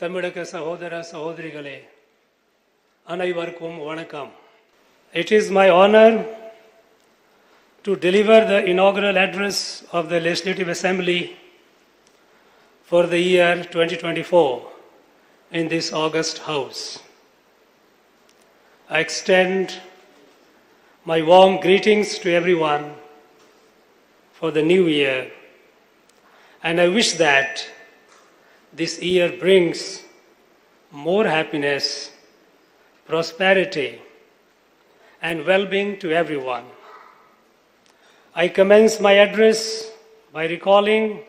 தமிழக சகோதர சகோதரிகளே அனைவருக்கும் வணக்கம் It is my honor to deliver the inaugural address of the Legislative Assembly for the year 2024 in this August House. I extend my warm greetings to everyone for the new year, and I wish that this year brings more happiness, prosperity, and well being to everyone. I commence my address by recalling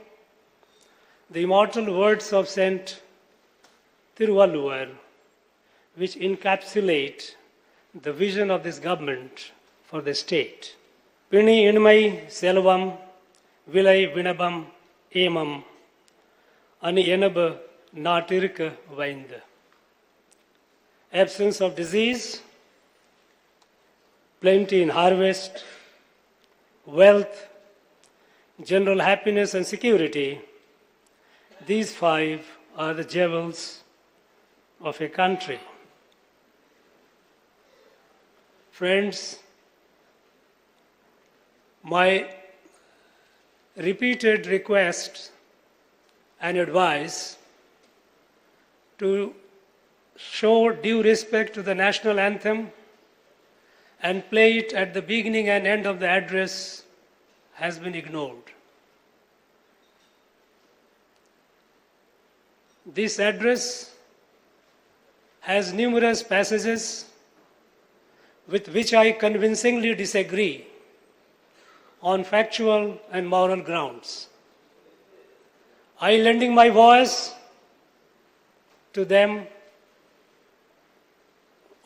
the immortal words of Saint Thiruvalluvar, which encapsulate the vision of this government for the state. Pini inmai selvam vilai vinabam emam அணி எனபு நாட்டிற்கு வைந்து absence of disease, plenty in harvest, wealth, general happiness and security, these five are the jewels of a country. Friends, my repeated request and advice to show due respect to the national anthem and play it at the beginning and end of the address has been ignored. This address has numerous passages with which I convincingly disagree on factual and moral grounds. I lending my voice to them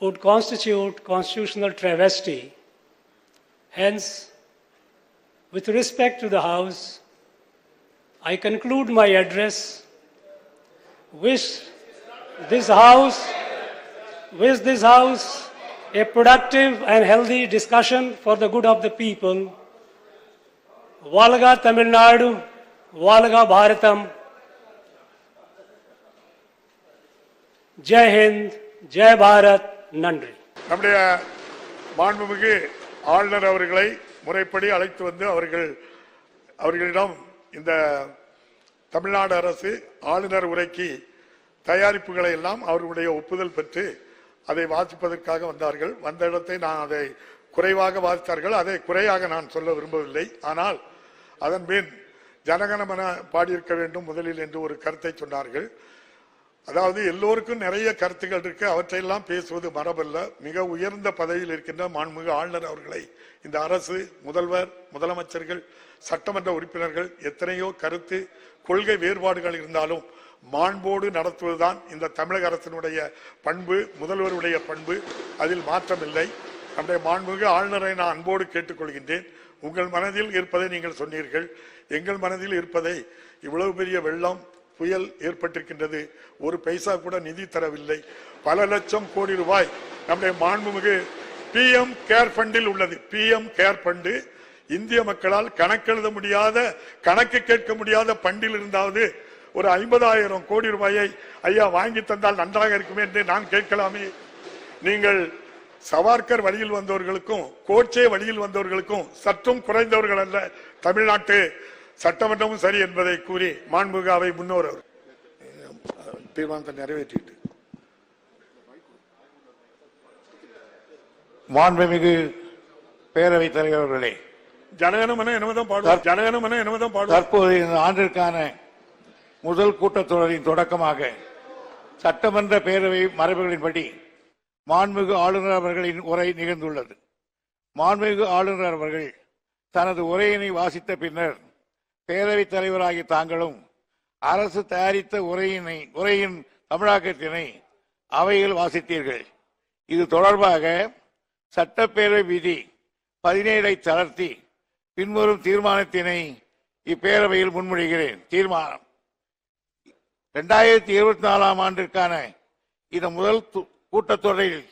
would constitute constitutional travesty. Hence, with respect to the House, I conclude my address. Wish this House, wish this House a productive and healthy discussion for the good of the people. Valga Tamil Nadu, Valga பாரதம் ஜெய் ஹிந்த் ஜெய் பாரத் நன்றி நம்முடைய மாண்புமிகு ஆளுநர் அவர்களை முறைப்படி அழைத்து வந்து அவர்கள் அவர்களிடம் இந்த தமிழ்நாடு அரசு ஆளுநர் உரைக்கு தயாரிப்புகளை எல்லாம் அவர்களுடைய ஒப்புதல் பெற்று அதை வாசிப்பதற்காக வந்தார்கள். வந்த இடத்தை நான் அதை குறைவாக வாசித்தார்கள். அதை குறையாக நான் சொல்ல விரும்பவில்லை. ஆனால் அதன் பின் ஜனகணமன பாடியிருக்க வேண்டும் முதலில் என்று ஒரு கருத்தை சொன்னார்கள். அதாவது எல்லோருக்கும் நிறைய கருத்துக்கள் இருக்கு. அவற்றையெல்லாம் பேசுவது மரபல்ல. மிக உயர்ந்த பதவியில் இருக்கின்ற மாண்புமிகு ஆளுநர் அவர்களை இந்த அரசு முதல்வர் முதலமைச்சர்கள் சட்டமன்ற உறுப்பினர்கள் எத்தனையோ கருத்து கொள்கை வேறுபாடுகள் இருந்தாலும் மாண்போடு நடத்துவதுதான் இந்த தமிழக அரசினுடைய பண்பு முதல்வருடைய பண்பு. அதில் மாற்றமில்லை. நம்முடைய மாண்புமிகு ஆளுநரை நான் அன்போடு கேட்டுக்கொள்கின்றேன். உங்கள் மனதில் இருப்பதை நீங்கள் சொன்னீர்கள். எங்கள் மனதில் இருப்பதை இவ்வளவு பெரிய வெள்ளம் புயல் ஏற்பட்டிருக்கின்றது. ஒரு பைசா கூட நிதி தரவில்லை. பல லட்சம் கோடி ரூபாய் நம்முடைய மாண்புமிகு பிஎம் கேர் ஃபண்டில் உள்ளது. பிஎம் கேர் ஃபண்டு இந்திய மக்களால் கணக்கெழுத முடியாத கணக்கு கேட்க முடியாத பண்டில் இருந்தாவது ஒரு ஐம்பதாயிரம் கோடி ரூபாயை ஐயா வாங்கி தந்தால் நன்றாக இருக்குமே என்று நான் கேட்கலாமே. நீங்கள் சவார்கர் வழியில் வந்தவர்களுக்கும் கோட்சே வழியில் வந்தவர்களுக்கும் சற்றும் குறைந்தவர்கள் அல்ல தமிழ்நாட்டு சட்டமன்றமும் சரி என்பதை கூறி மாண்புகாவை முன்னோர் அவர். தீர்மானத்தை நிறைவேற்றிட்டு. மாண்புமிகு பேரவைத் தலைவர் அவர்களே ஜனகணமன என்னதான் பாடுவோம். ஜனகணமன என்னதான் பாடுவோம். தற்போது இந்த ஆண்டிற்கான முதல் கூட்டத்தொடரின் தொடக்கமாக சட்டமன்ற பேரவை மரபுகளின்படி மாண்புமிகு ஆளுநர் அவர்களின் உரை நிகழ்ந்துள்ளது. மாண்புமிகு ஆளுநர் அவர்கள் தனது உரையினை வாசித்த பின்னர் பேரவைத் தலைவராகிய தாங்களும் அரசு தயாரித்த உரையினை உரையின் தமிழாக்கத்தினை அவையில் வாசித்தீர்கள். இது தொடர்பாக சட்டப்பேரவை விதி பதினேழை தளர்த்தி பின்வரும் தீர்மானத்தினை இப்பேரவையில் முன்மொழிகிறேன். தீர்மானம். இரண்டாயிரத்தி இருபத்தி நாலாம் ஆண்டிற்கான இந்த முதல் து- கூட்டத்தொடரில்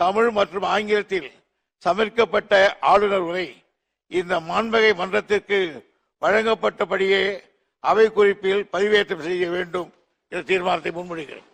தமிழ் மற்றும் ஆங்கிலத்தில் சமர்க்கப்பட்ட ஆளுநர் உரை இந்த மாண்பகை மன்றத்திற்கு வழங்கப்பட்டபடியே அவை குறிப்பில் பதிவேற்றம் செய்ய வேண்டும் என்ற தீர்மானத்தை முன்மொழிகிறேன்.